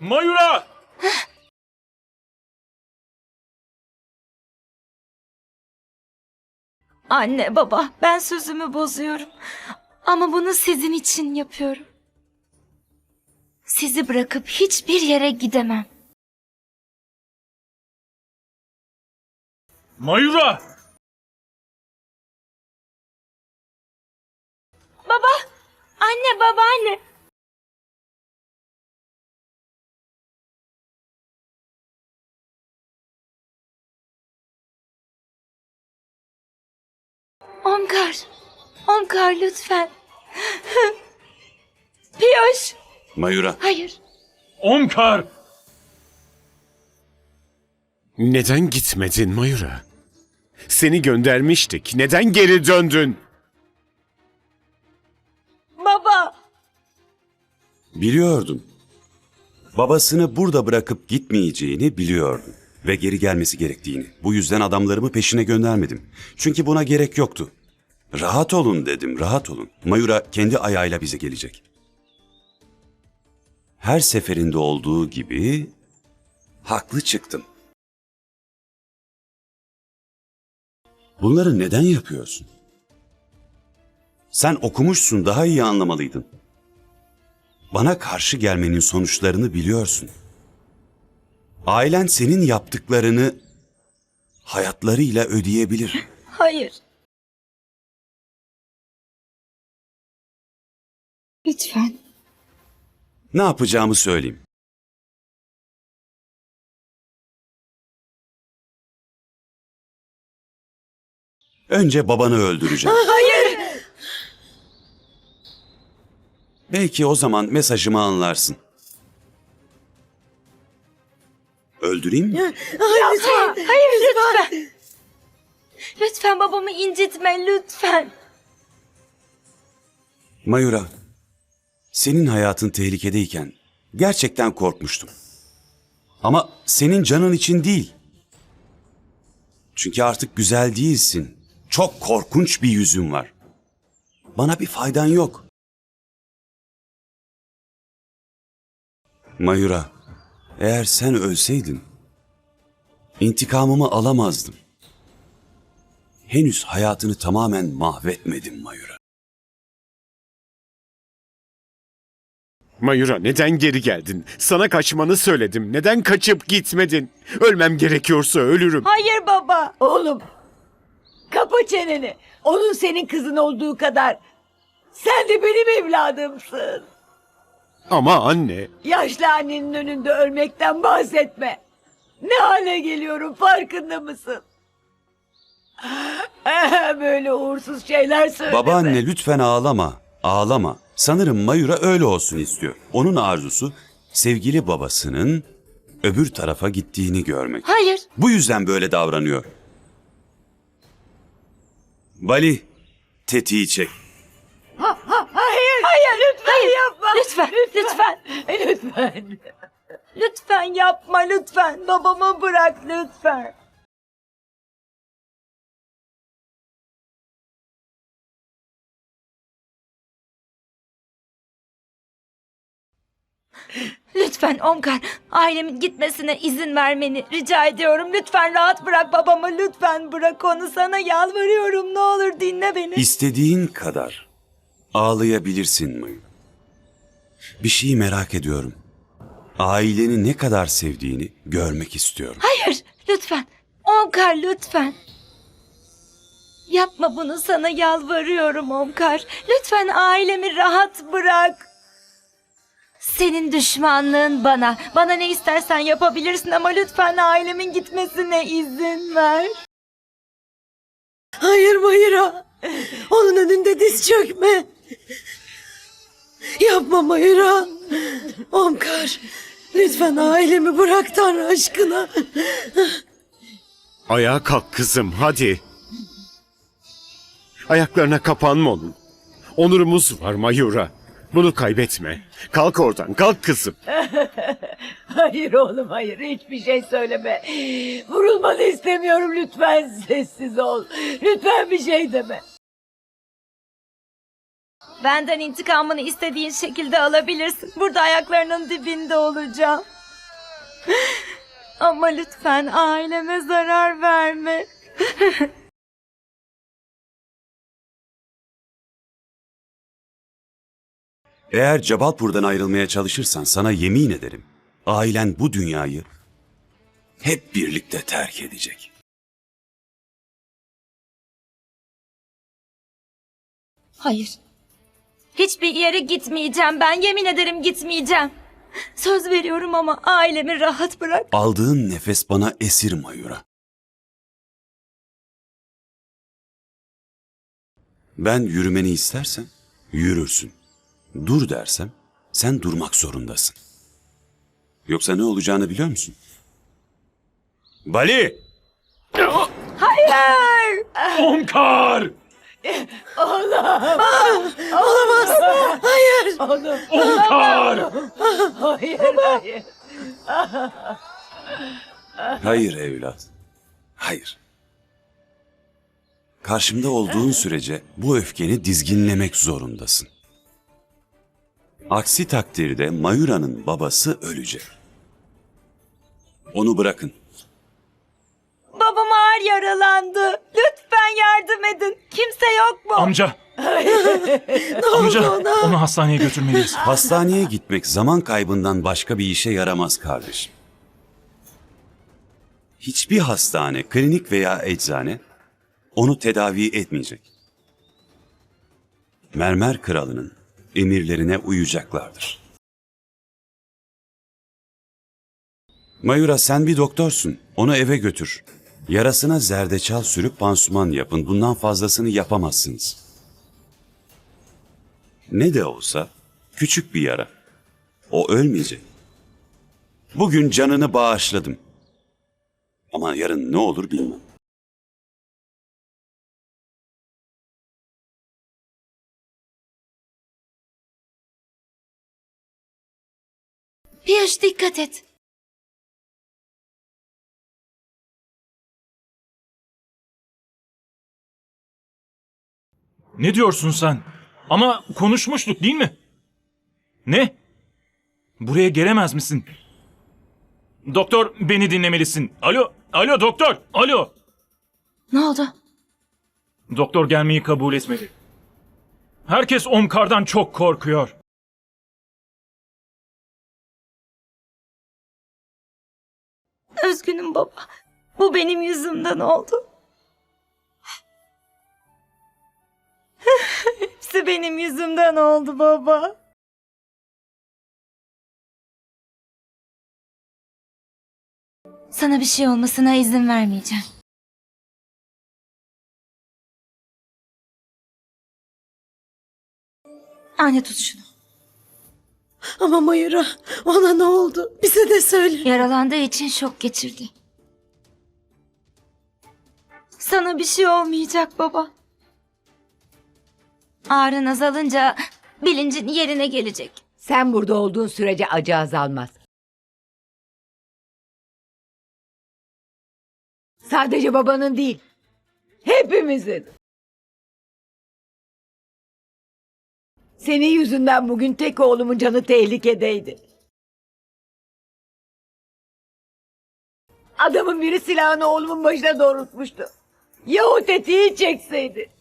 Mayura! Anne baba ben sözümü bozuyorum. Ama bunu sizin için yapıyorum. Sizi bırakıp hiçbir yere gidemem. Mayura! Baba! Anne baba anne! Omkar! Omkar lütfen! Piyoş! Mayura, Hayır! Omkar! Neden gitmedin Mayura? Seni göndermiştik. Neden geri döndün? Baba! biliyordum. Babasını burada bırakıp gitmeyeceğini biliyordum. Ve geri gelmesi gerektiğini. Bu yüzden adamlarımı peşine göndermedim. Çünkü buna gerek yoktu. Rahat olun dedim, rahat olun. Mayura kendi ayağıyla bize gelecek. Her seferinde olduğu gibi haklı çıktım. Bunları neden yapıyorsun? Sen okumuşsun, daha iyi anlamalıydın. Bana karşı gelmenin sonuçlarını biliyorsun. Ailen senin yaptıklarını hayatlarıyla ödeyebilir. Hayır! Lütfen. Ne yapacağımı söyleyeyim. Önce babanı öldüreceğim. Hayır! Belki o zaman mesajımı anlarsın. Öldüreyim mi? Hayır, hayır lütfen. Lütfen babamı incitme lütfen. Mayura, senin hayatın tehlikedeyken gerçekten korkmuştum. Ama senin canın için değil. Çünkü artık güzel değilsin. Çok korkunç bir yüzün var. Bana bir faydan yok. Mayura, eğer sen ölseydin intikamımı alamazdım. Henüz hayatını tamamen mahvetmedim Mayura. Mayura neden geri geldin? Sana kaçmanı söyledim. Neden kaçıp gitmedin? Ölmem gerekiyorsa ölürüm. Hayır baba. Oğlum kapa çeneni. Onun senin kızın olduğu kadar sen de benim evladımsın. Ama anne, Yaşlı annenin önünde ölmekten bahsetme. Ne hale geliyorum farkında mısın? Böyle uğursuz şeyler söyleme. Babaanne lütfen ağlama. Ağlama. Sanırım Mayura öyle olsun istiyor. Onun arzusu sevgili babasının öbür tarafa gittiğini görmek. Hayır. Bu yüzden böyle davranıyor. Bali, tetiği çek. Hayır, lütfen yapma. Lütfen, lütfen. Lütfen. Lütfen yapma lütfen. Babamı bırak lütfen. Lütfen Omkar, ailemin gitmesine izin vermeni rica ediyorum. Lütfen rahat bırak babamı, lütfen bırak onu. Sana yalvarıyorum, ne olur dinle beni. İstediğin kadar ağlayabilirsin Mayura. Bir şeyi merak ediyorum. Aileni ne kadar sevdiğini görmek istiyorum. Hayır, lütfen. Omkar lütfen. Yapma bunu sana yalvarıyorum Omkar. Lütfen ailemi rahat bırak. Senin düşmanlığın bana. Bana ne istersen yapabilirsin ama lütfen ailemin gitmesine izin ver. Hayır Mayra. Onun önünde diz çökme. Yapma Mayra. Omkar. Lütfen ailemi bırak Tanrı aşkına. ayağa kalk kızım hadi. Ayaklarına kapanma onun. Onurumuz var Mayura. Bunu kaybetme. Kalk oradan, kalk kızım. Hayır oğlum hayır hiçbir şey söyleme. Vurulmanı istemiyorum lütfen sessiz ol. Lütfen bir şey deme. Benden intikamını istediğin şekilde alabilirsin. Burada ayaklarının dibinde olacağım. Ama lütfen aileme zarar verme. Eğer Cebalpur'dan ayrılmaya çalışırsan sana yemin ederim. Ailen bu dünyayı hep birlikte terk edecek. Hayır. Hiçbir yere gitmeyeceğim ben. Yemin ederim gitmeyeceğim. Söz veriyorum ama ailemi rahat bırak. Aldığın nefes bana esir Mayura. Ben yürümeni istersen yürürsün. Dur dersem sen durmak zorundasın. Yoksa ne olacağını biliyor musun? Bali! Hayır! Omkar! Oğlum. Omkar! Hayır hayır. Hayır evlat. Hayır. Karşımda olduğun sürece bu öfkeni dizginlemek zorundasın. Aksi takdirde Mayura'nın babası ölecek. Onu bırakın. Yaralandı. Lütfen yardım edin. Kimse yok mu? Amca! Amca onu hastaneye götürmeliyiz. Hastaneye gitmek zaman kaybından başka bir işe yaramaz kardeşim. Hiçbir hastane, klinik veya eczane onu tedavi etmeyecek. Mermer kralının emirlerine uyacaklardır. Mayura sen bir doktorsun. Onu eve götür. Yarasına zerdeçal sürüp pansuman yapın. Bundan fazlasını yapamazsınız. Ne de olsa küçük bir yara. O ölmeyecek. Bugün canını bağışladım. Ama yarın ne olur bilmem. Piyaş dikkat et. Ne diyorsun sen? Ama konuşmuştuk değil mi? Ne? Buraya gelemez misin? Doktor beni dinlemelisin. Alo, alo doktor, alo. Ne oldu? Doktor gelmeyi kabul etmedi. Herkes Omkar'dan çok korkuyor. Üzgünüm baba. Bu benim yüzümden oldu. Hepsi benim yüzümden oldu baba. Sana bir şey olmasına izin vermeyeceğim. Anne tut şunu. Ama Mayura ona ne oldu? Bize de söyle. Yaralandığı için şok geçirdi. Sana bir şey olmayacak baba. Ağrın azalınca bilincin yerine gelecek. Sen burada olduğun sürece acı azalmaz. Sadece babanın değil. Hepimizin. Senin yüzünden bugün tek oğlumun canı tehlikedeydi. Adamın biri silahını oğlumun başına doğrultmuştu. Ya o tetiği çekseydi?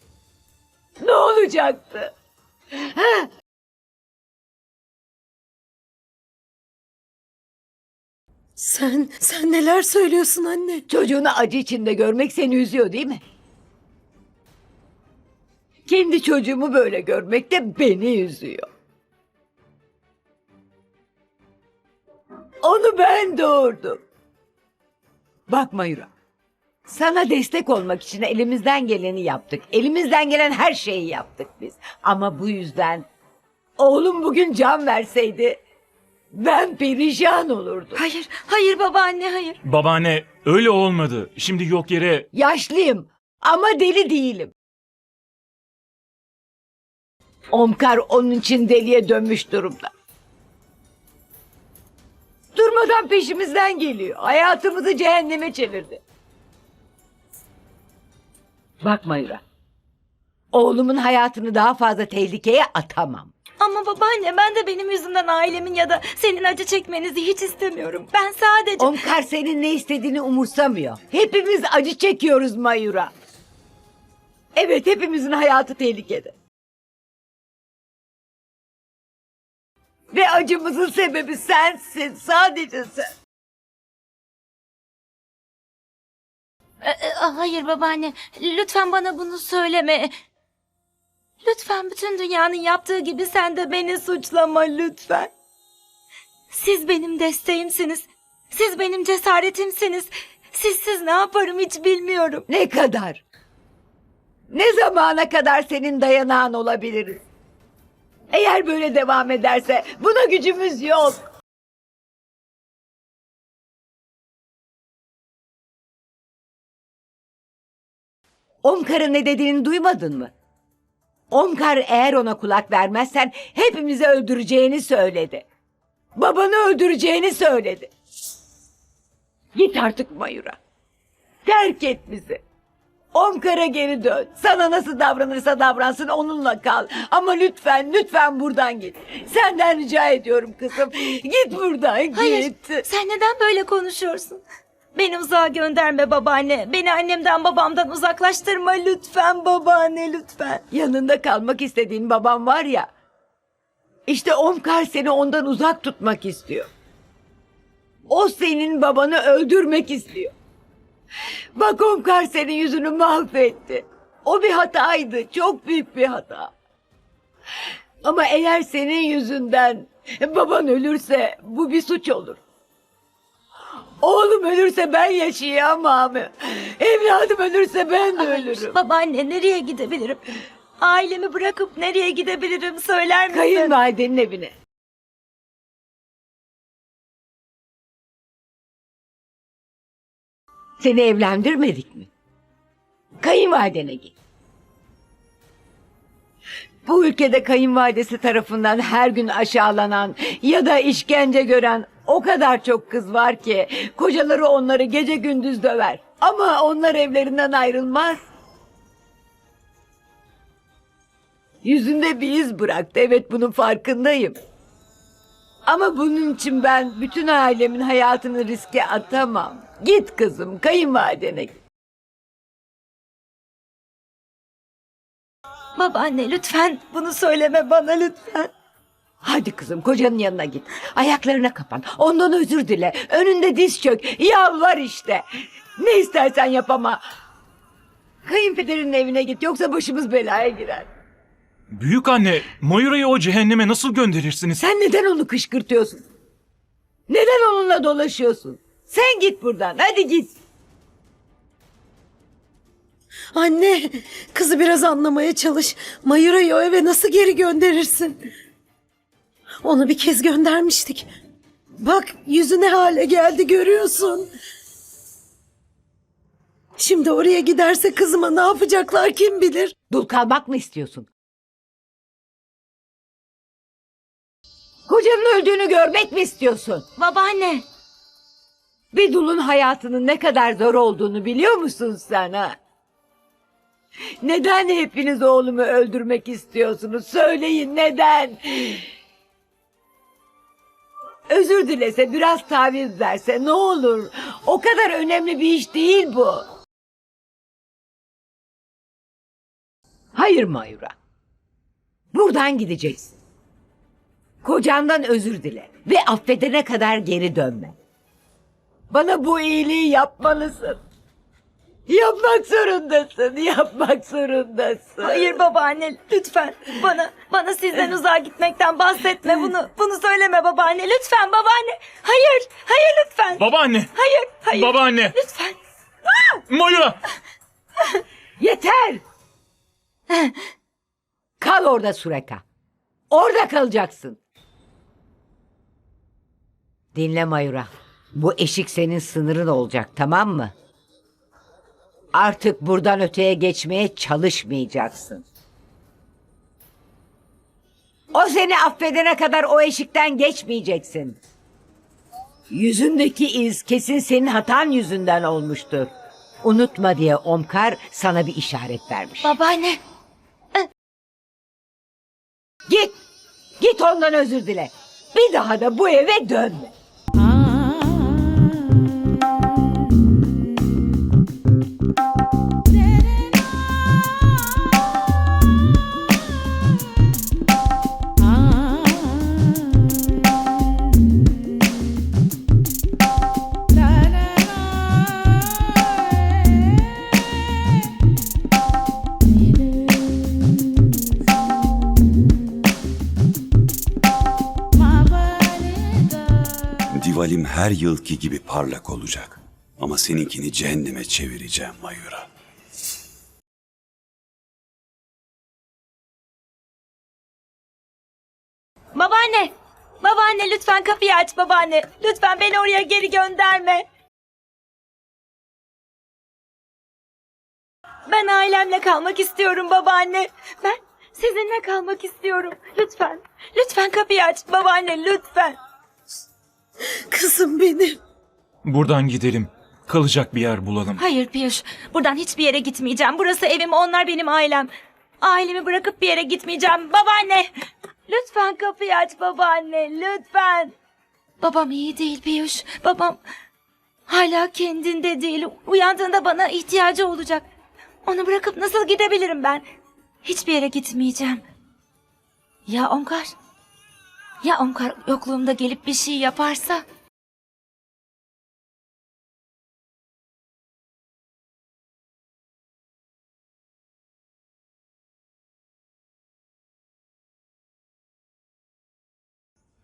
Ne olacaktı? Sen, sen neler söylüyorsun anne? Çocuğunu acı içinde görmek seni üzüyor değil mi? Kendi çocuğumu böyle görmek de beni üzüyor. Onu ben doğurdum. Bak Mayura. Sana destek olmak için elimizden geleni yaptık. Elimizden gelen her şeyi yaptık biz. Ama bu yüzden oğlum bugün can verseydi ben perişan olurdum. Hayır, hayır babaanne hayır. Babaanne öyle olmadı. Şimdi yok yere Yaşlıyım ama deli değilim. Omkar onun için deliye dönmüş durumda. Durmadan peşimizden geliyor. Hayatımızı cehenneme çevirdi. Bak Mayra. Oğlumun hayatını daha fazla tehlikeye atamam. Ama babaanne ben de benim yüzümden ailemin ya da senin acı çekmenizi hiç istemiyorum. Ben sadece... Omkar senin ne istediğini umursamıyor. Hepimiz acı çekiyoruz Mayura. Evet hepimizin hayatı tehlikede. Ve acımızın sebebi sensin. Sadece sen. Hayır babaanne lütfen bana bunu söyleme. Lütfen bütün dünyanın yaptığı gibi sen de beni suçlama lütfen. Siz benim desteğimsiniz. Siz benim cesaretimsiniz. Sizsiz ne yaparım hiç bilmiyorum. Ne kadar? Ne zamana kadar senin dayanağın olabiliriz? Eğer böyle devam ederse buna gücümüz yok. Omkar'ın ne dediğini duymadın mı? Omkar eğer ona kulak vermezsen hepimizi öldüreceğini söyledi. Babanı öldüreceğini söyledi. Git artık Mayura. Terk et bizi. Omkar'a geri dön. Sana nasıl davranırsa davransın onunla kal. Ama lütfen lütfen buradan git. Senden rica ediyorum kızım. Git buradan Hayır git. sen neden böyle konuşuyorsun? Beni uzağa gönderme babaanne. Beni annemden babamdan uzaklaştırma lütfen babaanne lütfen. Yanında kalmak istediğin babam var ya. İşte Omkar seni ondan uzak tutmak istiyor. O senin babanı öldürmek istiyor. Bak Omkar senin yüzünü mahvetti. O bir hataydı. Çok büyük bir hata. Ama eğer senin yüzünden baban ölürse bu bir suç olur. Oğlum ölürse ben yaşayamam. Evladım ölürse ben de ölürüm. Babaanne nereye gidebilirim? Ailemi bırakıp nereye gidebilirim söyler misin? Kayınvalidenin evine. Seni evlendirmedik mi? Kayınvalidene git. Bu ülkede kayınvalidesi tarafından her gün aşağılanan ya da işkence gören o kadar çok kız var ki kocaları onları gece gündüz döver. Ama onlar evlerinden ayrılmaz. Yüzünde bir iz bıraktı. Evet bunun farkındayım. Ama bunun için ben bütün ailemin hayatını riske atamam. Git kızım kayınvalidene. Babaanne lütfen bunu söyleme bana lütfen. Hadi kızım kocanın yanına git. Ayaklarına kapan. Ondan özür dile. Önünde diz çök. Yalvar işte. Ne istersen yap ama. Kayınpederinin evine git yoksa başımız belaya girer. Büyük anne, Moira'yı o cehenneme nasıl gönderirsiniz? Sen neden onu kışkırtıyorsun? Neden onunla dolaşıyorsun? Sen git buradan. Hadi git. Anne, kızı biraz anlamaya çalış. Mayura'yı o eve nasıl geri gönderirsin? Onu bir kez göndermiştik. Bak yüzü ne hale geldi görüyorsun. Şimdi oraya giderse kızıma ne yapacaklar kim bilir? Dul kalmak mı istiyorsun? Kocanın öldüğünü görmek mi istiyorsun? Babaanne. Bir dulun hayatının ne kadar zor olduğunu biliyor musun sen ha? Neden hepiniz oğlumu öldürmek istiyorsunuz? Söyleyin neden? Özür dilese, biraz taviz verse ne olur? O kadar önemli bir iş değil bu. Hayır Mayura. Buradan gideceksin. Kocandan özür dile ve affedene kadar geri dönme. Bana bu iyiliği yapmalısın. Yapmak zorundasın, yapmak zorundasın. Hayır babaanne lütfen bana bana sizden uzağa gitmekten bahsetme bunu bunu söyleme babaanne lütfen babaanne hayır hayır lütfen Babaanne, hayır hayır babaanne, lütfen Moira! Yeter! Kal orada Sureka. Orada kalacaksın. Dinle Mayura. Bu eşik senin sınırın olacak tamam mı? Artık buradan öteye geçmeye çalışmayacaksın. O seni affedene kadar o eşikten geçmeyeceksin. Yüzündeki iz kesin senin hatan yüzünden olmuştur. Unutma diye Omkar sana bir işaret vermiş. babaanne Git. Git ondan özür dile. Bir daha da bu eve dönme. Her yılki gibi parlak olacak. Ama seninkini cehenneme çevireceğim Mayura. Babaanne! Babaanne lütfen kapıyı aç babaanne. Lütfen beni oraya geri gönderme. Ben ailemle kalmak istiyorum babaanne. Ben sizinle kalmak istiyorum. Lütfen. Lütfen kapıyı aç babaanne lütfen. Kızım benim. Buradan gidelim. Kalacak bir yer bulalım. Hayır Piyuş. Buradan hiçbir yere gitmeyeceğim. Burası evim onlar benim ailem. Ailemi bırakıp bir yere gitmeyeceğim. Babaanne. Lütfen kapıyı aç babaanne. Lütfen. Babam iyi değil Piyuş. Babam hala kendinde değil. Uyandığında bana ihtiyacı olacak. Onu bırakıp nasıl gidebilirim ben? Hiçbir yere gitmeyeceğim. Ya Omkar? Ya Omkar yokluğumda gelip bir şey yaparsa?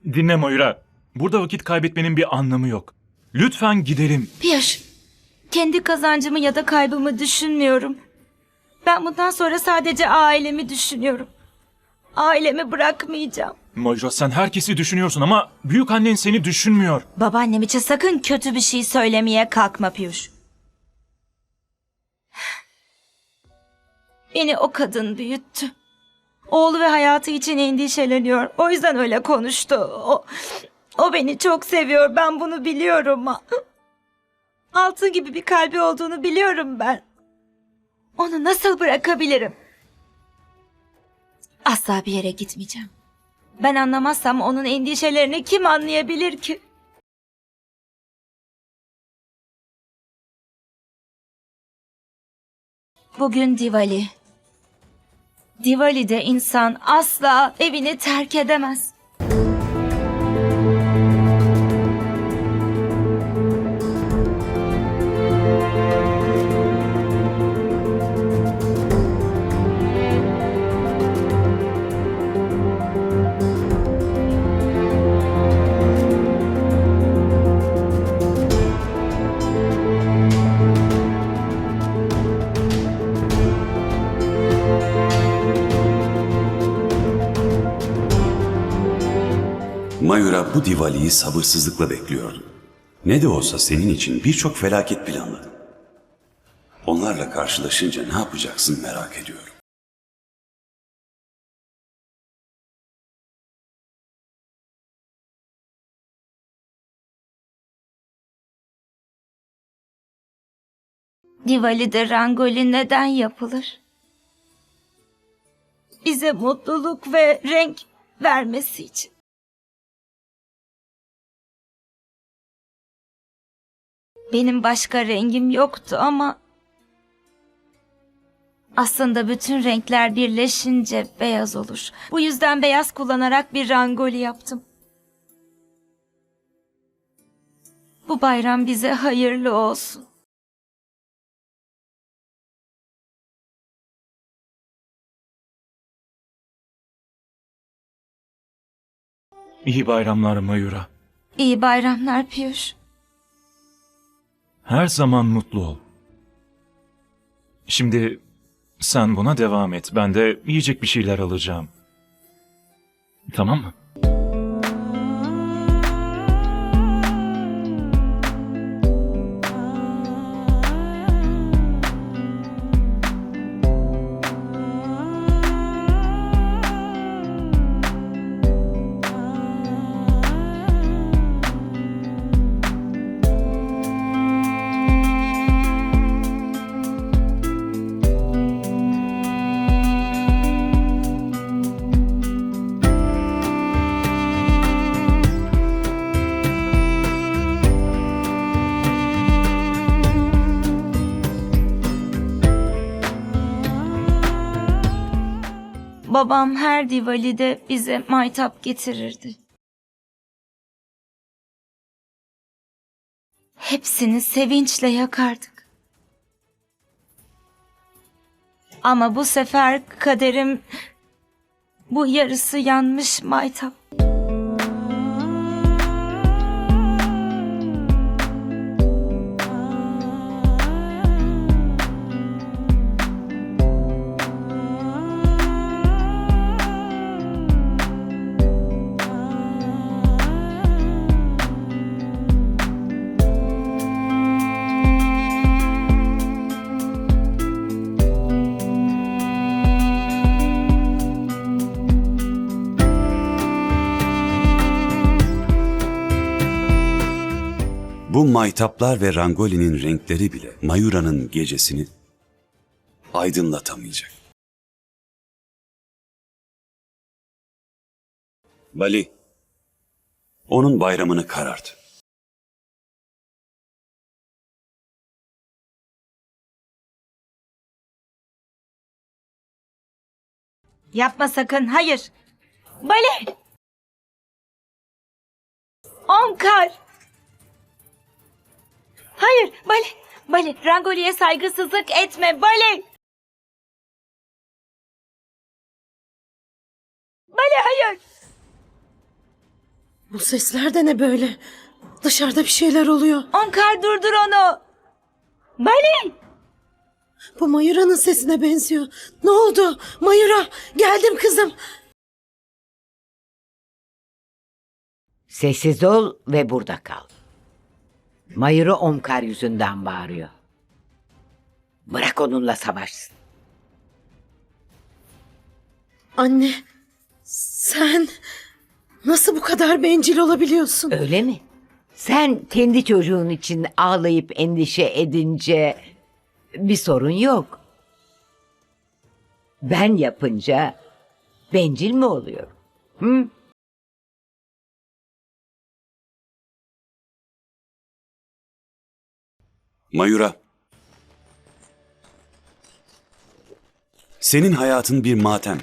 Dinle Moira. Burada vakit kaybetmenin bir anlamı yok. Lütfen gidelim. Piyuş, kendi kazancımı ya da kaybımı düşünmüyorum. Ben bundan sonra sadece ailemi düşünüyorum. Ailemi bırakmayacağım. Moira sen herkesi düşünüyorsun ama büyük annen seni düşünmüyor. Babaannem için sakın kötü bir şey söylemeye kalkma Piyuş. Beni o kadın büyüttü. Oğlu ve hayatı için endişeleniyor. O yüzden öyle konuştu. O, o beni çok seviyor. Ben bunu biliyorum. Altın gibi bir kalbi olduğunu biliyorum ben. Onu nasıl bırakabilirim? Asla bir yere gitmeyeceğim. Ben anlamazsam onun endişelerini kim anlayabilir ki? Bugün Diwali. Diwali'de insan asla evini terk edemez. Bu Diwali'yi sabırsızlıkla bekliyordu. Ne de olsa senin için birçok felaket planladım. Onlarla karşılaşınca ne yapacaksın merak ediyorum. Diwali'de rangoli neden yapılır? Bize mutluluk ve renk vermesi için. Benim başka rengim yoktu ama aslında bütün renkler birleşince beyaz olur. Bu yüzden beyaz kullanarak bir rangoli yaptım. Bu bayram bize hayırlı olsun. İyi bayramlar Mayura. İyi bayramlar Piyuş. Her zaman mutlu ol. Şimdi sen buna devam et. Ben de yiyecek bir şeyler alacağım. Tamam mı? Babam her Diwali'de bize maytap getirirdi. Hepsini sevinçle yakardık. Ama bu sefer kaderim bu yarısı yanmış maytap. Maytaplar ve rangolinin renkleri bile Mayura'nın gecesini aydınlatamayacak. Bali, onun bayramını karart. Yapma sakın, hayır. Bale! Omkar! Hayır, Bale! Bale, Rangoli'ye saygısızlık etme, Bale! Bale, hayır! Bu sesler de ne böyle? Dışarıda bir şeyler oluyor. Omkar durdur onu! Bale! Bu Mayura'nın sesine benziyor. Ne oldu? Mayura geldim kızım. Sessiz ol ve burada kal. Mayır'ı Omkar yüzünden bağırıyor. Bırak onunla savaşsın. Anne sen nasıl bu kadar bencil olabiliyorsun? Öyle mi? Sen kendi çocuğun için ağlayıp endişe edince bir sorun yok. Ben yapınca bencil mi oluyorum? Hı? Mayura. Senin hayatın bir matem.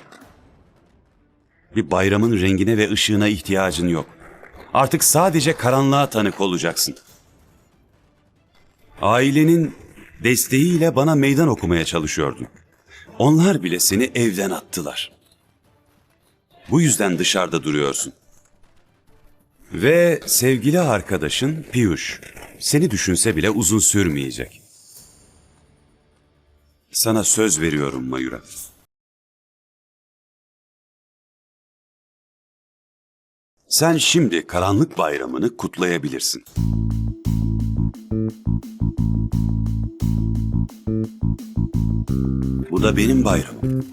Bir bayramın rengine ve ışığına ihtiyacın yok. Artık sadece karanlığa tanık olacaksın. Ailenin desteğiyle bana meydan okumaya çalışıyordun. Onlar bile seni evden attılar. Bu yüzden dışarıda duruyorsun. Ve sevgili arkadaşın Piyuş seni düşünse bile uzun sürmeyecek. Sana söz veriyorum Mayura. Sen şimdi karanlık bayramını kutlayabilirsin. Bu da benim bayramım.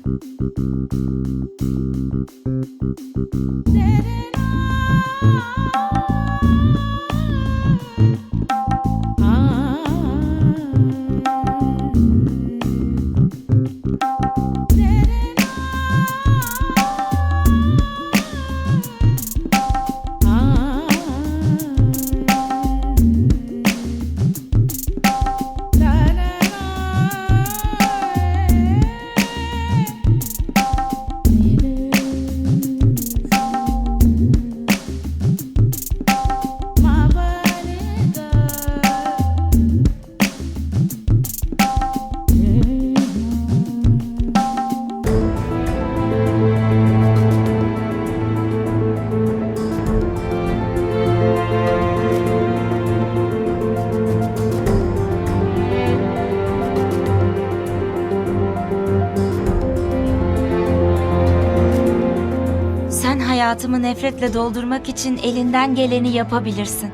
Hayatımı nefretle doldurmak için elinden geleni yapabilirsin.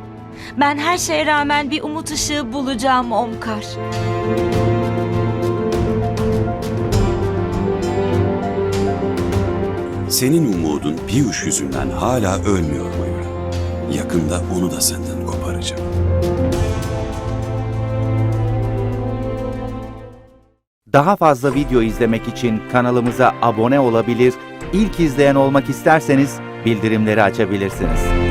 Ben her şeye rağmen bir umut ışığı bulacağım Omkar. Senin umudun Piyuş yüzünden hala ölmüyor Mayura. Yakında onu da senden koparacağım. Daha fazla video izlemek için kanalımıza abone olabilir, ilk izleyen olmak isterseniz bildirimleri açabilirsiniz.